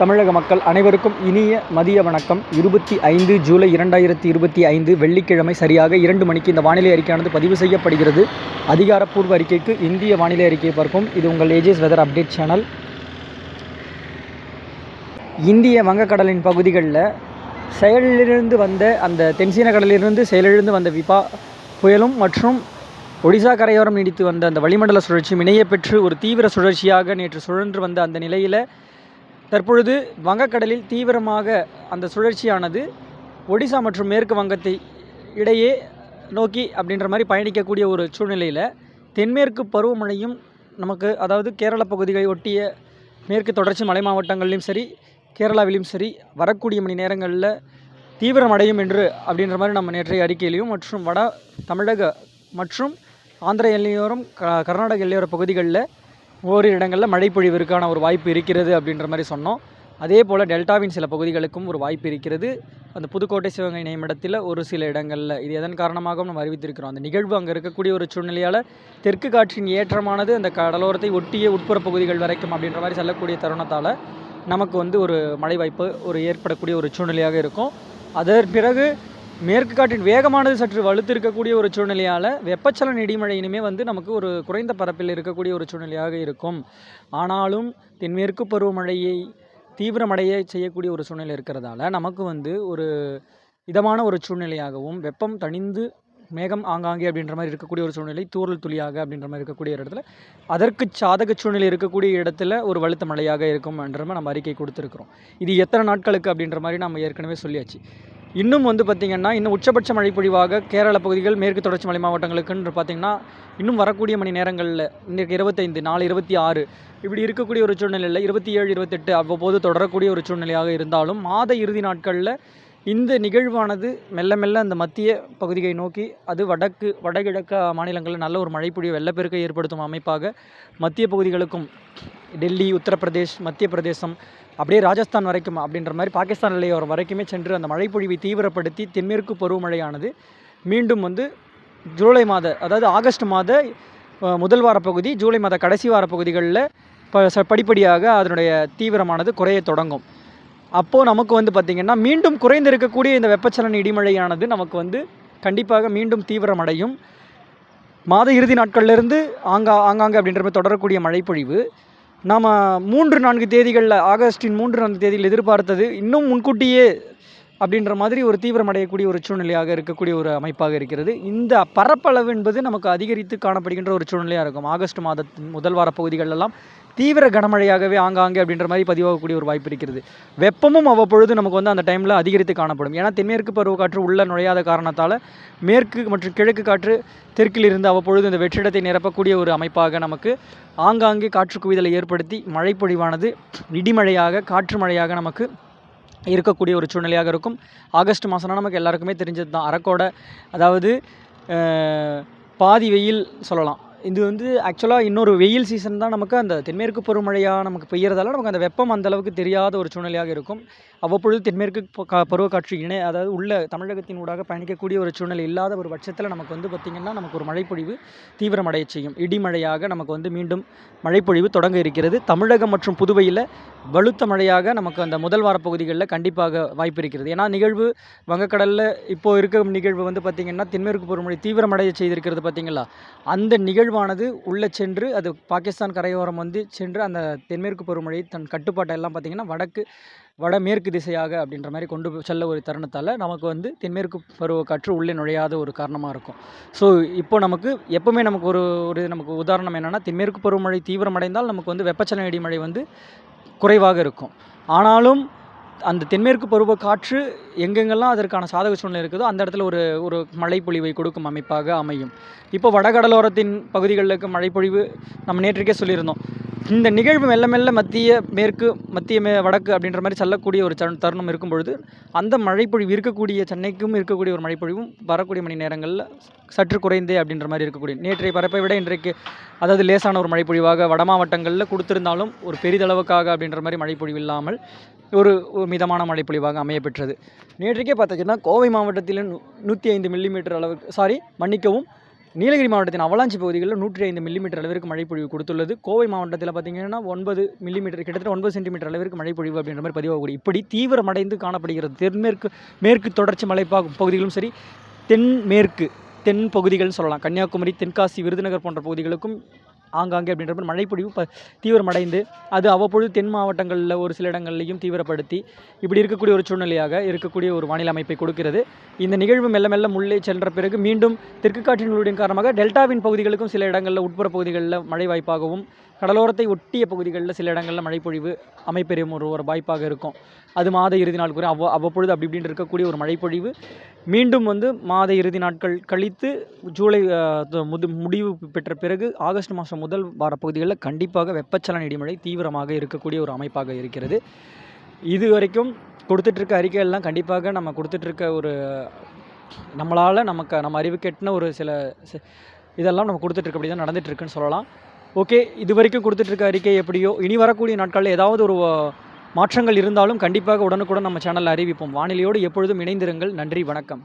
தமிழக மக்கள் அனைவருக்கும் இனிய மதிய வணக்கம். இருபத்தி ஐந்து ஜூலை இரண்டாயிரத்தி இருபத்தி ஐந்து வெள்ளிக்கிழமை சரியாக இரண்டு மணிக்கு இந்த வானிலை அறிக்கையானது பதிவு செய்யப்படுகிறது. அதிகாரப்பூர்வ அறிக்கைக்கு இந்திய வானிலை அறிக்கையை பார்க்கும் இது உங்கள் ஏஜிஎஸ் வெதர் அப்டேட் சேனல். இந்திய வங்கக்கடலின் பகுதிகளில் செயலிலிருந்து வந்த அந்த தென்சீன கடலிலிருந்து செயலிழந்து வந்த விபா புயலும் மற்றும் ஒடிசா கரையோரம் நீடித்து வந்த அந்த வளிமண்டல சுழற்சியும் இணைய பெற்று ஒரு தீவிர சுழற்சியாக நேற்று சுழன்று வந்த அந்த நிலையில் தற்பொழுது வங்கக்கடலில் தீவிரமாக அந்த சுழற்சியானது ஒடிசா மற்றும் மேற்கு வங்கத்தை இடையே நோக்கி அப்படின்ற மாதிரி பயணிக்கக்கூடிய ஒரு சூழ்நிலையில் தென்மேற்கு பருவமழையும் நமக்கு அதாவது கேரள பகுதிகளை ஒட்டிய மேற்கு தொடர்ச்சி மலை மாவட்டங்களிலும் சரி கேரளாவிலும் சரி வரக்கூடிய மணி நேரங்களில் தீவிரமடையும் என்று அப்படின்ற மாதிரி நம்ம நேற்றைய அறிக்கையிலையும் மற்றும் வட தமிழக மற்றும் ஆந்திர எல்லையோரம் க கர்நாடக எல்லையோர பகுதிகளில் ஓரிரு இடங்களில் மழை பொழிவிற்கான ஒரு வாய்ப்பு இருக்கிறது அப்படின்ற மாதிரி சொன்னோம். அதே போல் டெல்டாவின் சில பகுதிகளுக்கும் ஒரு வாய்ப்பு இருக்கிறது. அந்த புதுக்கோட்டை சிவகங்கை நியமிடத்தில் ஒரு சில இடங்களில் இது எதன் காரணமாகவும் நம்ம அறிவித்திருக்கிறோம். அந்த நிகழ்வு அங்கே இருக்கக்கூடிய ஒரு சூழ்நிலையால் தெற்கு காற்றின் ஏற்றமானது அந்த கடலோரத்தை ஒட்டிய உட்புற பகுதிகள் வரைக்கும் அப்படின்ற மாதிரி செல்லக்கூடிய தருணத்தால் நமக்கு வந்து ஒரு மழை வாய்ப்பு ஒரு ஏற்படக்கூடிய ஒரு சூழ்நிலையாக இருக்கும். அதன் பிறகு மேற்கு காற்றின் வேகமானது சற்று வலுத்து இருக்கக்கூடிய ஒரு சூழ்நிலையால் வெப்பச்சலன இடிமழை இனிமே வந்து நமக்கு ஒரு குறைந்த பரப்பில் இருக்கக்கூடிய ஒரு சூழ்நிலையாக இருக்கும். ஆனாலும் தென்மேற்கு பருவமழையை தீவிரமடைய செய்யக்கூடிய ஒரு சூழ்நிலை இருக்கிறதால நமக்கு வந்து ஒரு இதமான ஒரு சூழ்நிலையாகவும் வெப்பம் தணிந்து மேகம் ஆங்காங்கே அப்படின்ற மாதிரி இருக்கக்கூடிய ஒரு சூழ்நிலை தூரல் துளியாக அப்படின்ற மாதிரி இருக்கக்கூடிய ஒரு இடத்துல அதற்கு சாதக சூழ்நிலை இருக்கக்கூடிய இடத்துல ஒரு வலுத்த மழையாக இருக்கும் என்ற மாதிரி நம்ம அறிக்கை கொடுத்துருக்குறோம். இது எத்தனை நாட்களுக்கு அப்படின்ற மாதிரி நம்ம ஏற்கனவே சொல்லியாச்சு. இன்னும் வந்து பார்த்திங்கன்னா இன்னும் உச்சபட்ச மழைப்பொழிவாக கேரள பகுதிகள் மேற்கு தொடர்ச்சி மலை மாவட்டங்களுக்குன்னு பார்த்திங்கன்னா இன்னும் வரக்கூடிய மணி நேரங்களில் இன்றைக்கு இருபத்தைந்து நாலு இருபத்தி ஆறு இப்படி இருக்கக்கூடிய ஒரு சூழ்நிலையில் இருபத்தி ஏழு இருபத்தெட்டு அவ்வப்போது தொடரக்கூடிய ஒரு சூழ்நிலையாக இருந்தாலும் மாத இறுதி நாட்களில் இந்த நிகழ்வானது மெல்ல மெல்ல அந்த மத்திய பகுதியை நோக்கி அது வடக்கு வடகிழக்கு மாநிலங்களில் நல்ல ஒரு மழைப்பொழிவு வெள்ளப்பெருக்கை ஏற்படுத்தும் அமைப்பாக மத்திய பகுதிகளுக்கும் டெல்லி உத்தரப்பிரதேஷ் மத்திய பிரதேசம் அப்படியே ராஜஸ்தான் வரைக்கும் அப்படின்ற மாதிரி பாகிஸ்தான் நிலையோரம் வரைக்குமே சென்று அந்த மழைப்பொழிவை தீவிரப்படுத்தி தென்மேற்கு பருவமழையானது மீண்டும் வந்து ஜூலை மாத அதாவது ஆகஸ்ட் மாத முதல் வார பகுதி ஜூலை மாத கடைசி வார பகுதிகளில் ப ச- படிப்படியாக அதனுடைய தீவிரமானது குறைய தொடங்கும். அப்போது நமக்கு வந்து பார்த்திங்கன்னா மீண்டும் குறைந்திருக்கக்கூடிய இந்த வெப்பச்சலன இடிமழையானது நமக்கு வந்து கண்டிப்பாக மீண்டும் தீவிரமடையும். மாத இறுதி நாட்கள்லேருந்து ஆங்கா ஆங்காங்க அப்படின்ற மாதிரி தொடரக்கூடிய மழைப்பொழிவு. நாம் மூன்று நான்கு தேதிகளில் ஆகஸ்டின் மூன்று நான்கு தேதியில் எதிர்பார்த்தது. இன்னும் முன்கூட்டியே அப்படின்ற மாதிரி ஒரு தீவிரமடையக்கூடிய ஒரு சூழ்நிலையாக இருக்கக்கூடிய ஒரு அமைப்பாக இருக்கிறது. இந்த பரப்பளவு என்பது நமக்கு அதிகரித்து காணப்படுகின்ற ஒரு சூழ்நிலையாக இருக்கும். ஆகஸ்ட் மாதத்தின் முதல் வார பகுதிகளெல்லாம் தீவிர கனமழையாகவே ஆங்காங்கே அப்படின்ற மாதிரி பதிவாகக்கூடிய ஒரு வாய்ப்பு இருக்கிறது. வெப்பமும் அவ்வப்பொழுது நமக்கு வந்து அந்த டைமில் அதிகரித்து காணப்படும். ஏன்னா தென்மேற்கு பருவக்காற்று உள்ள நுழையாத காரணத்தால் மேற்கு மற்றும் கிழக்கு காற்று தெற்கில் இருந்து அவ்வப்பொழுது இந்த வெற்றிடத்தை நிரப்பக்கூடிய ஒரு அமைப்பாக நமக்கு ஆங்காங்கே காற்று குவிதலை ஏற்படுத்தி மழைப்பொழிவானது இடிமழையாக காற்று மழையாக நமக்கு இருக்கக்கூடிய ஒரு சூழ்நிலையாக இருக்கும். ஆகஸ்ட் மாதம்னா நமக்கு எல்லாருக்குமே தெரிஞ்சது தான் அரக்கோட அதாவது பாதி வெயில் சொல்லலாம். இது வந்து ஆக்சுவலாக இன்னொரு வெயில் சீசன் தான் நமக்கு அந்த தென்மேற்கு பருவமழையாக நமக்கு பெய்யறதால நமக்கு அந்த வெப்பம் அந்த அளவுக்கு தெரியாத ஒரு சூழ்நிலையாக இருக்கும். அவ்வப்பொழுது தென்மேற்கு பருவக்காற்று இணை அதாவது உள்ள தமிழகத்தின் ஊடாக பயணிக்கக்கூடிய ஒரு சூழ்நிலை இல்லாத ஒரு பட்சத்தில் நமக்கு வந்து பார்த்திங்கன்னா நமக்கு ஒரு மழைப்பொழிவு தீவிரமடைய செய்யும். இடிமழையாக நமக்கு வந்து மீண்டும் மழைப்பொழிவு தொடங்க இருக்கிறது. தமிழகம் மற்றும் புதுவையில் வலுத்த மழையாக நமக்கு அந்த முதல் வார பகுதிகளில் கண்டிப்பாக வாய்ப்பு இருக்கிறது. ஏன்னா நிகழ்வு வங்கக்கடலில் இப்போது இருக்க நிகழ்வு வந்து பார்த்திங்கன்னா தென்மேற்கு பருவமழை தீவிரமடைய செய்திருக்கிறது பார்த்தீங்களா அந்த நிகழ்வானது உள்ளே சென்று அது பாகிஸ்தான் கரையோரம் வந்து சென்று அந்த தென்மேற்கு பருவமழை தன் கட்டுப்பாட்டை எல்லாம் பார்த்திங்கன்னா வடக்கு வடமேற்கு திசையாக அப்படின்ற மாதிரி கொண்டு செல்ல ஒரு தருணத்தால் நமக்கு வந்து தென்மேற்கு பருவ காற்று உள்ளே நுழையாத ஒரு காரணமாக இருக்கும். ஸோ இப்போ நமக்கு எப்போவுமே நமக்கு ஒரு ஒரு நமக்கு உதாரணம் என்னென்னா தென்மேற்கு பருவமழை தீவிரமடைந்தால் நமக்கு வந்து வெப்பச்சலன இடிமழை வந்து குறைவாக இருக்கும். ஆனாலும் அந்த தென்மேற்கு பருவ காற்று எங்கெங்கெல்லாம் அதற்கான சாதக சூழ்நிலை இருக்குதோ அந்த இடத்துல ஒரு ஒரு மழைப்பொழிவை கொடுக்கும் அமைப்பாக அமையும். இப்போ வடகடலோரத்தின் பகுதிகளுக்கு மழைப்பொழிவு நம்ம நேற்றுக்கே சொல்லியிருந்தோம். இந்த நிகழ்வு மெல்ல மெல்ல மத்திய மேற்கு மத்திய மே வடக்கு அப்படின்ற மாதிரி செல்லக்கூடிய ஒரு தருணம் தருணம் இருக்கும் பொழுது அந்த மழைப்பொழிவு இருக்கக்கூடிய சென்னைக்கும் இருக்கக்கூடிய ஒரு மழைப்பொழிவும் வரக்கூடிய மணி நேரங்களில் சற்று குறைந்தே அப்படின்ற மாதிரி இருக்கக்கூடிய நேற்றைய பரப்பை விட இன்றைக்கு அதாவது லேசான ஒரு மழைப்பொழிவாக வட மாவட்டங்களில் கொடுத்திருந்தாலும் ஒரு பெரிதளவுக்காக அப்படின்ற மாதிரி மழைப்பொழிவு இல்லாமல் ஒரு ஒரு மிதமான மழைப்பொழிவாக அமையப்பெற்றது. நேற்றைக்கே பார்த்தீங்கன்னா கோவை மாவட்டத்தில் நூற்றி ஐந்து மில்லிமீட்டர் அளவுக்கு சாரி மன்னிக்கவும் நீலகிரி மாவட்டத்தின் அவலாஞ்சி பகுதிகளில் நூற்றி ஐந்து மில்லிமீட்டர் அளவிற்கு மழைப்பொழிவு கொடுத்துள்ளது. கோவை மாவட்டத்தில் பார்த்தீங்கன்னா ஒன்பது மில்லிமீட்டர் கிட்டத்தட்ட ஒன்பது சென்டிமீட்டர் அளவிற்கு மழைப்பொழிவு அப்படின்ற மாதிரி பதிவாகக்கூடிய இப்படி தீவிரமடைந்து காணப்படுகிறது. தென்மேற்கு மேற்கு தொடர்ச்சி மலை பகுதிகளும் சரி தென்மேற்கு தென் பகுதிகள்னு சொல்லலாம். கன்னியாகுமரி தென்காசி விருதுநகர் போன்ற பகுதிகளுக்கும் ஆங்காங்கே அப்படின்ற மழைப்பொழிவு ப தீவிரமடைந்து அது அவ்வப்பொழுது தென் மாவட்டங்களில் ஒரு சில இடங்கள்லையும் தீவிரப்படுத்தி இப்படி இருக்கக்கூடிய ஒரு சூழ்நிலையாக இருக்கக்கூடிய ஒரு வானிலை அமைப்பை கொடுக்கிறது. இந்த நிகழ்வு மெல்ல மெல்ல முள்ளே சென்ற பிறகு மீண்டும் தெற்கு காற்றின் காரணமாக டெல்டாவின் பகுதிகளுக்கும் சில இடங்களில் உட்புற பகுதிகளில் மழை வாய்ப்பாகவும் கடலோரத்தை ஒட்டிய பகுதிகளில் சில இடங்களில் மழைப்பொழிவு அமைப்பெறும் ஒரு ஒரு வாய்ப்பாக இருக்கும். அது மாத இறுதி நாள் கூட அவ்வ அவ்வப்பொழுது அப்படி இப்படின்னு இருக்கக்கூடிய ஒரு மழைப்பொழிவு. மீண்டும் வந்து மாத இறுதி நாட்கள் கழித்து ஜூலை முது முடிவு பெற்ற பிறகு ஆகஸ்ட் மாதம் முதல் வார பகுதிகளில் கண்டிப்பாக வெப்பச்சலன இடிமழை தீவிரமாக இருக்கக்கூடிய ஒரு அமைப்பாக இருக்கிறது. இது வரைக்கும் கொடுத்துட்ருக்க அறிக்கைகள்லாம் கண்டிப்பாக நம்ம கொடுத்துட்ருக்க ஒரு நம்மளால் நமக்கு நம்ம அறிவு கெட்டின ஒரு சில இதெல்லாம் நம்ம கொடுத்துட்ருக்க அப்படி தான் நடந்துகிட்ருக்குன்னு சொல்லலாம். ஓகே இது வரைக்கும் கொடுத்துட்ருக்க அறிக்கை எப்படியோ இனி வரக்கூடிய நாட்களில் ஏதாவது ஒரு மாற்றங்கள் இருந்தாலும் கண்டிப்பாக உடனுக்குடன் நம்ம சேனலில் அறிவிப்போம். வானிலையோடு எப்பொழுதும் இணைந்திருங்கள். நன்றி வணக்கம்.